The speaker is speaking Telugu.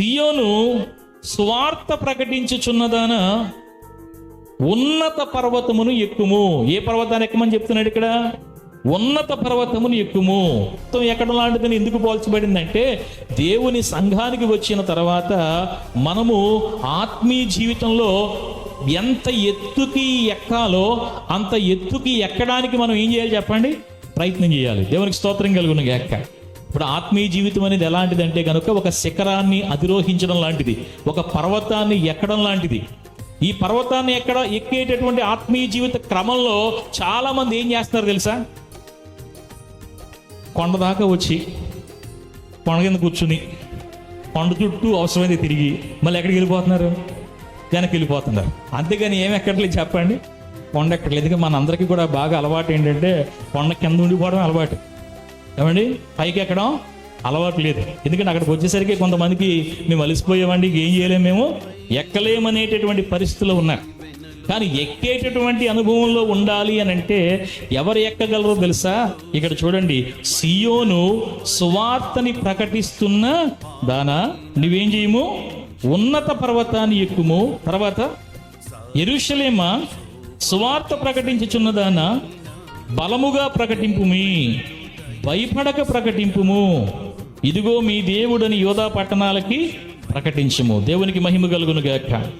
సియోను స్వార్థ ప్రకటించుచున్నదాన ఉన్నత పర్వతమును ఎక్కుము. ఏ పర్వతాన్ని ఎక్కమని చెప్తున్నాడు ఇక్కడ? ఉన్నత పర్వతమును ఎక్కుము. మొత్తం ఎక్కడ లాంటిదని ఎందుకు పోల్చబడిందంటే దేవుని సంఘానికి వచ్చిన తర్వాత మనము ఆత్మీయ జీవితంలో ఎంత ఎత్తుకి ఎక్కాలో అంత ఎత్తుకి ఎక్కడానికి మనం ఏం చేయాలి చెప్పండి? ప్రయత్నం చేయాలి. దేవునికి స్తోత్రం కలుగున ఎక్క ఇప్పుడు ఆత్మీయ జీవితం అనేది ఎలాంటిదంటే కనుక ఒక శిఖరాన్ని అధిరోహించడం లాంటిది ఒక పర్వతాన్ని ఎక్కడం లాంటిది. ఈ పర్వతాన్ని ఎక్కడ ఎక్కేటటువంటి ఆత్మీయ జీవిత క్రమంలో చాలా మంది ఏం చేస్తున్నారు తెలుసా? కొండ దాకా వచ్చి కొండ కింద కూర్చుని కొండ చుట్టూ అవసరమైతే తిరిగి మళ్ళీ ఎక్కడికి వెళ్ళిపోతున్నారు? వెనక్కి వెళ్ళిపోతున్నారు. అంతేగాని ఏమి ఎక్కట్లేదు చెప్పండి. కొండ ఎక్కట్లేదు. ఎందుకంటే మన అందరికీ కూడా బాగా అలవాటు ఏంటంటే కొండ కింద ఉండిపోవడం అలవాటు. ఏమండి? పైకి ఎక్కడం అలవాటు లేదు. ఎందుకంటే అక్కడికి వచ్చేసరికి కొంతమందికి మేము అలిసిపోయేవండి ఏం చేయలేము మేము. ఎక్కలేమనేటటువంటి పరిస్థితులు ఉన్నారు. కానీ ఎక్కేటటువంటి అనుభవంలో ఉండాలి అని అంటే ఎవరు ఎక్కగలరో తెలుసా? ఇక్కడ చూడండి సియోను సువార్తని ప్రకటిస్తున్న దానా? నువ్వేం చేయము? ఉన్నత పర్వతాన్ని ఎక్కుము. తర్వాత ఎరుషలేమా సువార్త ప్రకటించుచున్నదానా బలముగా ప్రకటింపు మీ భయపడక ప్రకటింపుము. ఇదిగో మీ దేవుడని యోధా పట్టణాలకి ప్రకటించుము. దేవునికి మహిమ కలుగును గాక